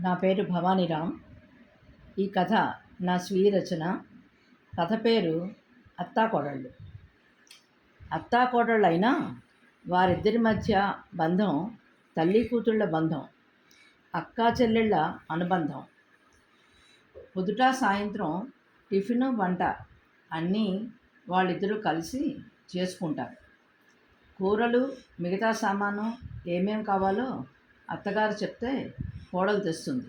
నా పేరు భవానీరామ్ ఈ కథ నా స్వీయ రచన కథ పేరు అత్తాకోడళ్ళు. అత్తాకోడళ్ళు అయినా వారిద్దరి మధ్య బంధం తల్లి కూతుళ్ళ బంధం అక్కా చెల్లెళ్ళ అనుబంధం. పొదుట సాయంత్రం టిఫిన్ వంట అన్నీ వాళ్ళిద్దరూ కలిసి చేసుకుంటారు. కూరలు మిగతా సామాను ఏమేం కావాలో అత్తగారు చెప్తే కోడలు తెస్తుంది.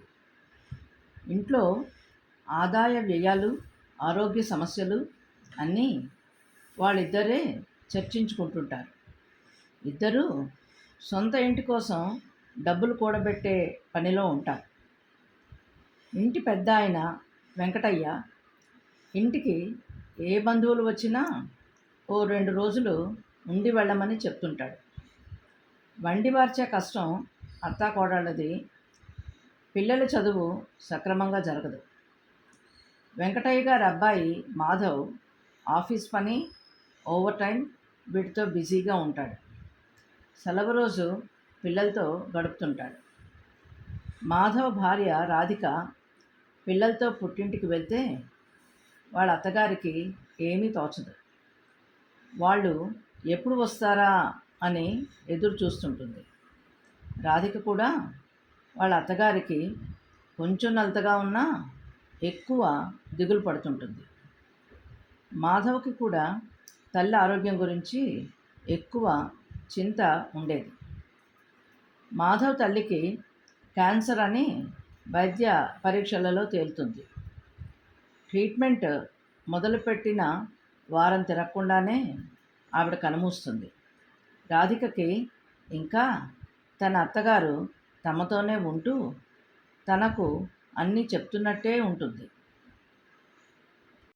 ఇంట్లో ఆదాయ వ్యయాలు ఆరోగ్య సమస్యలు అన్నీ వాళ్ళిద్దరే చర్చించుకుంటుంటారు. ఇద్దరూ సొంత ఇంటి కోసం డబ్బులు కూడబెట్టే పనిలో ఉంటారు. ఇంటి పెద్ద ఆయన వెంకటయ్య ఇంటికి ఏ బంధువులు వచ్చినా ఓ రెండు రోజులు ఉండి వెళ్ళమని చెప్తుంటాడు. వండి వార్చే కష్టం అత్తాకోడళ్ళది పిల్లల చదువు సక్రమంగా జరగదు. వెంకటయ్య గారి అబ్బాయి మాధవ్ ఆఫీస్ పని ఓవర్ టైం వీటితో బిజీగా ఉంటాడు. సెలవు రోజు పిల్లలతో గడుపుతుంటాడు. మాధవ్ భార్య రాధిక పిల్లలతో పుట్టింటికి వెళ్తే వాళ్ళ అత్తగారికి ఏమీ తోచదు. వాళ్ళు ఎప్పుడు వస్తారా అని ఎదురు చూస్తుంటుంది. రాధిక కూడా వాళ్ళ అత్తగారికి కొంచెం నలతగా ఉన్నా ఎక్కువ దిగులు పడుతుంటుంది. మాధవ్కి కూడా తల్లి ఆరోగ్యం గురించి ఎక్కువ చింత ఉండేది. మాధవ్ తల్లికి క్యాన్సర్ అని వైద్య పరీక్షలలో తేలుతుంది. ట్రీట్మెంట్ మొదలుపెట్టిన వారం తిరగకుండానే ఆవిడ కనుమూస్తుంది. రాధికకి ఇంకా తన అత్తగారు తమతోనే ఉంటూ తనకు అన్నీ చెప్తున్నట్టే ఉంటుంది.